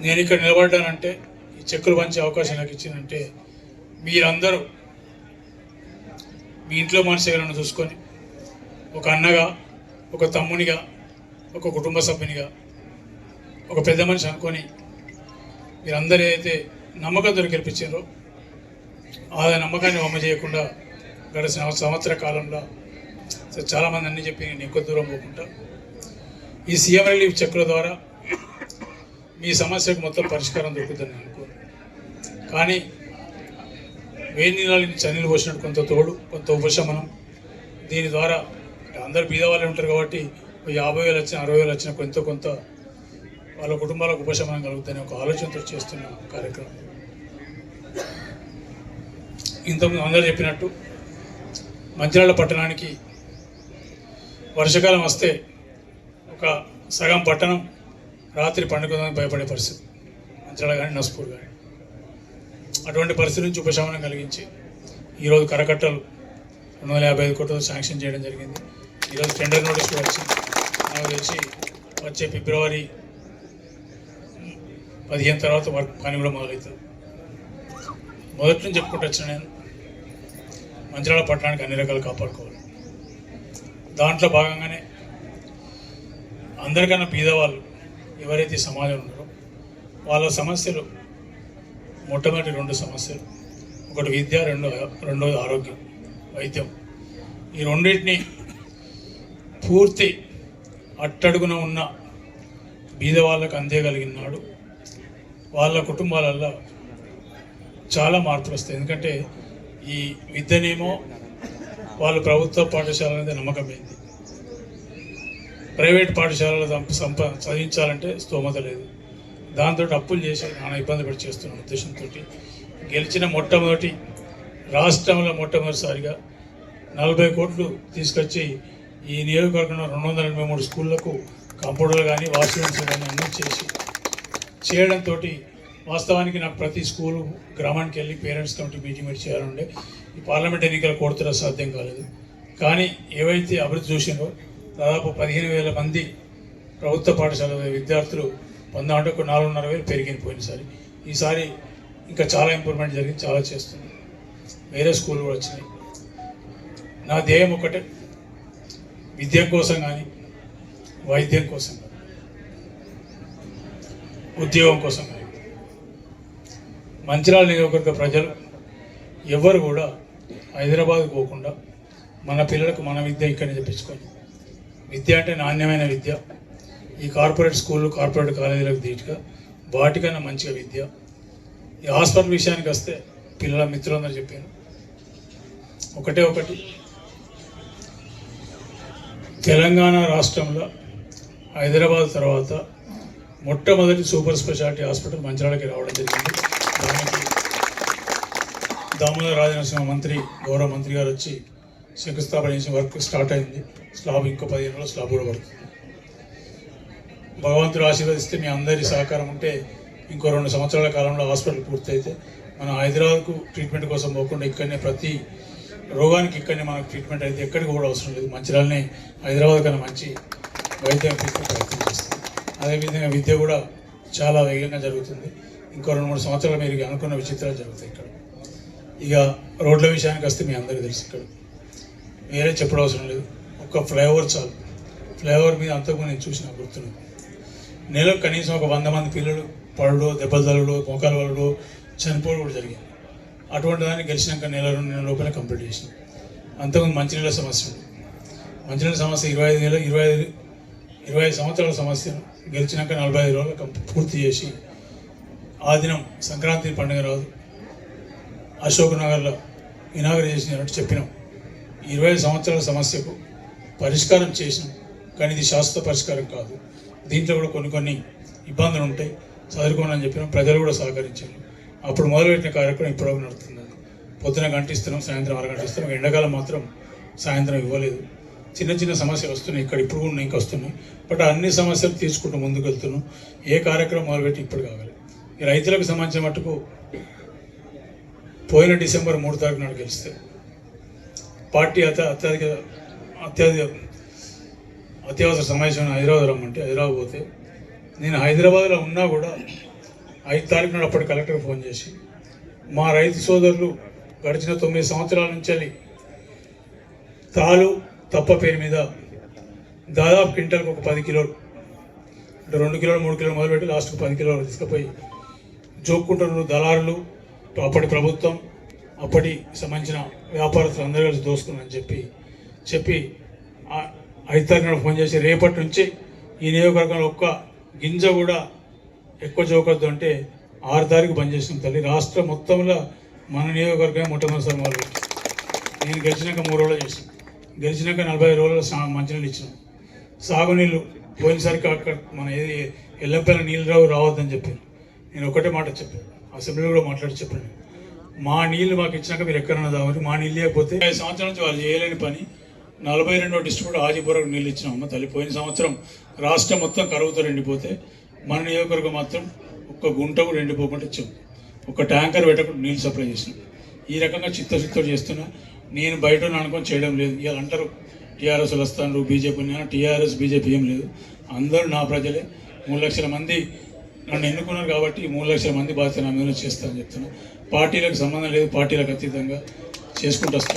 నేను ఇక్కడ నిలబడ్డానంటే ఈ చెక్కులు పంచే అవకాశం నాకు ఇచ్చిందంటే మీరందరూ మీ ఇంట్లో మనిషి ఎవరైనా చూసుకొని ఒక అన్నగా ఒక తమ్మునిగా ఒక కుటుంబ సభ్యునిగా ఒక పెద్ద మనిషి అనుకొని మీరందరూ ఏదైతే నమ్మకంతో గెలిపించారో ఆ నమ్మకాన్ని వమ్మ చేయకుండా గడిచిన సంవత్సర కాలంలో చాలామంది అన్ని చెప్పి నేను ఎక్కువ దూరం పోకుండా ఈ సీఎం రిలీఫ్ చెక్కుల ద్వారా మీ సమస్యకు మొత్తం పరిష్కారం దొరుకుతుందని అనుకోను. కానీ వేడి నీళ్ళని చన్నీళ్ళు పోసినట్టు కొంత తోడు కొంత ఉపశమనం. దీని ద్వారా అందరు బీదవాళ్ళే ఉంటారు కాబట్టి యాభై వేలు వచ్చిన అరవై వేలు వచ్చిన కొంత కొంత వాళ్ళ కుటుంబాలకు ఉపశమనం కలుగుతుందని ఒక ఆలోచనతో చేస్తున్న కార్యక్రమం. ఇంతకుముందు అందరూ చెప్పినట్టు మంచిర్యాల పట్టణానికి వర్షాకాలం వస్తే ఒక సగం పట్టణం రాత్రి పండుగదానికి భయపడే పరిస్థితి. మంచిర్యాల కానీ నస్పూర్ కానీ అటువంటి పరిస్థితి నుంచి ఉపశమనం కలిగించి ఈరోజు కరకట్టలు రెండు వందల యాభై ఐదు కోట్లతో శాంక్షన్ చేయడం జరిగింది. ఈరోజు టెండర్ నోటీస్ కూడా వచ్చింది. నాకు తెలిసి వచ్చే ఫిబ్రవరి పదిహేను తర్వాత వర్క్ పని కూడా మొదలవుతుంది. మొదటి నుంచి చెప్పుకుంటూ వచ్చిన నేను మంచిర్యాల పట్టణానికి అన్ని రకాలు కాపాడుకోవాలి. దాంట్లో భాగంగానే అందరికన్నా పేదవాళ్ళు ఎవరైతే సమాజం ఉన్నారో వాళ్ళ సమస్యలు మొట్టమొదటి రెండు సమస్యలు ఒకటి విద్య రెండో రెండోది ఆరోగ్యం వైద్యం. ఈ రెండింటిని పూర్తి అట్టడుగున ఉన్న బీద వాళ్ళకు అందేయగలిగినాడు వాళ్ళ కుటుంబాలల్లో చాలా మార్పులు వస్తాయి. ఎందుకంటే ఈ విద్యనేమో వాళ్ళు ప్రభుత్వ పాఠశాల అనేది నమ్మకమైంది. ప్రైవేట్ పాఠశాలలో సంప చదివించాలంటే స్తోమత లేదు. దాంతో అప్పులు చేసి నానా ఇబ్బంది పడి చేస్తున్న ఉద్దేశంతో గెలిచిన మొట్టమొదటి రాష్ట్రంలో మొట్టమొదటిసారిగా నలభై కోట్లు తీసుకొచ్చి ఈ నియోజకవర్గంలో రెండు వందల ఎనభై మూడు స్కూళ్ళకు కంప్యూటర్లు కానీ వాష్రూమ్స్ కానీ అన్నీ చేసి చేయడంతో వాస్తవానికి నాకు ప్రతి స్కూలు గ్రామానికి వెళ్ళి పేరెంట్స్ కమిటీ మీటింగ్ పెట్టి చేయాలంటే ఈ పార్లమెంట్ ఎన్నికలు కోర్టులో సాధ్యం కాలేదు. కానీ ఏవైతే అభివృద్ధి చూసినో దాదాపు పదిహేను వేల మంది ప్రభుత్వ పాఠశాల విద్యార్థులు పొందాటకు నాలుగున్నర వేలు పెరిగింది పోయినసారి. ఈసారి ఇంకా చాలా ఇంప్రూవ్మెంట్ జరిగింది చాలా చేస్తుంది వేరే స్కూల్ కూడా వచ్చినాయి. నా ధ్యేయం ఒకటే విద్య కోసం కానీ వైద్యం కోసం కానీ ఉద్యోగం కోసం కానీ. మంచిర్యాల నియోజకవర్గ ప్రజలు ఎవరు కూడా హైదరాబాద్ పోకుండా మన పిల్లలకు మన విద్య ఇక్కడనే చెప్పించుకొని విద్య అంటే నాణ్యమైన విద్య. ఈ కార్పొరేట్ స్కూళ్ళు కార్పొరేట్ కాలేజీలకు దీటుగా వాటికన్నా మంచిగా విద్య. ఈ హాస్పిటల్ విషయానికి వస్తే పిల్లల మిత్రులందరూ చెప్పాను ఒకటే ఒకటి. తెలంగాణ రాష్ట్రంలో హైదరాబాద్ తర్వాత మొట్టమొదటి సూపర్ స్పెషాలిటీ హాస్పిటల్ మంచిర్యాలకి రావడం జరిగింది. దానికి దామోదర రాజనరసింహ మంత్రి గౌరవ మంత్రి గారు వచ్చి శంకుస్థాపన చేసిన వర్క్ స్టార్ట్ అయింది. స్లాబ్ ఇంకో పదిహేను రోజులు స్లాబ్ కూడా పడుతుంది. భగవంతుడు ఆశీర్వదిస్తే మీ అందరి సహకారం ఉంటే ఇంకో రెండు సంవత్సరాల కాలంలో హాస్పిటల్ పూర్తయితే మనం హైదరాబాద్కు ట్రీట్మెంట్ కోసం పోకుండా ఇక్కడనే ప్రతి రోగానికి ఇక్కడనే మనకు ట్రీట్మెంట్ అయితే ఎక్కడికి కూడా అవసరం లేదు. మంచిర్యాలనే హైదరాబాద్ కన్నా మంచి వైద్యం తీసుకుని ప్రయత్నం చేస్తాం అదేవిధంగా విద్య కూడా చాలా వేగంగా జరుగుతుంది. ఇంకో రెండు మూడు సంవత్సరాలు మీరు అనుకున్న విచిత్రాలు జరుగుతాయి ఇక్కడ. ఇక రోడ్ల విషయానికి వస్తే మీ అందరికీ తెలుసు ఇక్కడ. వేరే చెప్పడం అవసరం లేదు. ఒక్క ఫ్లైఓవర్ చాలు. ఫ్లైఓవర్ మీద అంతకు నేను చూసిన గుర్తున్నాను నెలకు కనీసం ఒక వంద మంది పిల్లలు పడడు దెబ్బలు తలడు మోకాలు వలడు చనిపోవడం కూడా జరిగింది. అటువంటి దాన్ని గెలిచినాక నెల రెండు నెలల లోపల కంప్లీట్ చేసిన. అంతకుముందు మంచినీళ్ళ సమస్య మంచినీళ్ళ సమస్య ఇరవై ఐదు నెలలు ఇరవై ఐదు ఇరవై ఐదు సంవత్సరాల సమస్య గెలిచినాక నలభై ఐదు రోజులు పూర్తి చేసి ఆ దినం సంక్రాంతి పండుగ రాదు. అశోక్ నగర్లో ఇనాగర్ చేసినట్టు చెప్పినాం. ఇరవై ఐదు సంవత్సరాల సమస్యకు పరిష్కారం చేసినాం కానీ ఇది శాశ్వత పరిష్కారం కాదు. దీంట్లో కూడా కొన్ని కొన్ని ఇబ్బందులు ఉంటాయి. చదువుకోండి అని ప్రజలు కూడా సహకరించారు. అప్పుడు మొదలుపెట్టిన కార్యక్రమం ఇప్పుడు నడుస్తుంది పొద్దున గంటిస్తున్నాం సాయంత్రం అరగంటిస్తున్నాం ఎండాకాలం మాత్రం సాయంత్రం ఇవ్వలేదు. చిన్న చిన్న సమస్యలు వస్తున్నాయి. ఇక్కడ ఇప్పుడు కూడా ఇంకా వస్తున్నాయి. బట్ అన్ని సమస్యలు తీసుకుంటూ ముందుకు వెళ్తున్నాం ఏ కార్యక్రమం మొదలుపెట్టి ఇప్పుడు కావాలి రైతులకు సంబంధించిన మట్టుకు పోయిన డిసెంబర్ మూడు తారీఖు నాడు గెలిస్తే పార్టీ అత అత్యధిక అత్యధిక అత్యవసర సమావేశం హైదరాబాద్ రమ్మంటే హైదరాబాద్ పోతే నేను హైదరాబాద్లో ఉన్నా కూడా ఐదు తారీఖు నాడు అప్పటి కలెక్టర్ ఫోన్ చేసి మా రైతు సోదరులు గడిచిన తొమ్మిది సంవత్సరాల నుంచి తాలు తప్ప పేరు మీద దాదాపు క్వింటల్కి ఒక పది కిలోలు అంటే రెండు కిలోలు మూడు కిలోలు మొదలుపెట్టి లాస్ట్కి పది కిలోలు తీసుకుపోయి జోక్కుంటున్నారు దళారులు. అప్పటి ప్రభుత్వం అప్పటి సంబంధించిన వ్యాపారస్తులు అందరూ కలిసి దోసుకున్నారని చెప్పి చెప్పి అధికారులను ఐదు ఫోన్ చేసి రేపటి నుంచి ఈ నియోజకవర్గంలో ఒక్క గింజ కూడా ఎక్కువ జోకొద్దు అంటే ఆరు తారీఖు బంద్ చేసిన తల్లి. రాష్ట్రం మొత్తంలో మన నియోజకవర్గం మొట్టమొదటిసారి మొదలు నేను గెలిచినాక మూడు రోజులు చేసిన గెలిచినాక నలభై రోజులు సా మంచినీళ్ళు ఇచ్చినాం. సాగునీళ్ళు పోయినసరికి అక్కడ మన ఏది ఎల్లంపల్లి నీళ్ళు రావు రావద్దని చెప్పాను నేను ఒకటే మాట చెప్పాను. అసెంబ్లీలో కూడా మాట్లాడి చెప్పాను. మా నీళ్ళు మాకు ఇచ్చినాక మీరు ఎక్కడన్నా తాగని మా నీళ్ళు లేకపోతే ఐదు సంవత్సరాల నుంచి వాళ్ళు చేయలేని పని. నలభై రెండో డిస్ట్రిక్ట్ ఆజిపురకు నీళ్ళు ఇచ్చినాం అమ్మ తల్లి. పోయిన సంవత్సరం రాష్ట్రం మొత్తం కరువుతో ఎండిపోతే మన నియోజకవర్గం మాత్రం ఒక్క గుంట కూడా ఎండిపోకుండా ఇచ్చాం. ఒక ట్యాంకర్ పెట్టకుండా నీళ్ళు సప్లై చేసినాం. ఈ రకంగా చిత్తశుద్ధితో చేస్తున్నా. నేను బయట అనుకొని చేయడం లేదు. ఇవాళ అంటారు టీఆర్ఎస్ వస్తాను బీజేపీ టీఆర్ఎస్ బీజేపీ ఏం లేదు. అందరూ నా ప్రజలే. మూడు లక్షల మంది నన్ను ఎన్నుకున్నారు కాబట్టి మూడు లక్షల మంది బాధ్యత నా మీద చేస్తానని చెప్తున్నా పార్టీలకు సంబంధం లేదు పార్టీలకు అతీతంగా చేసుకుంటూ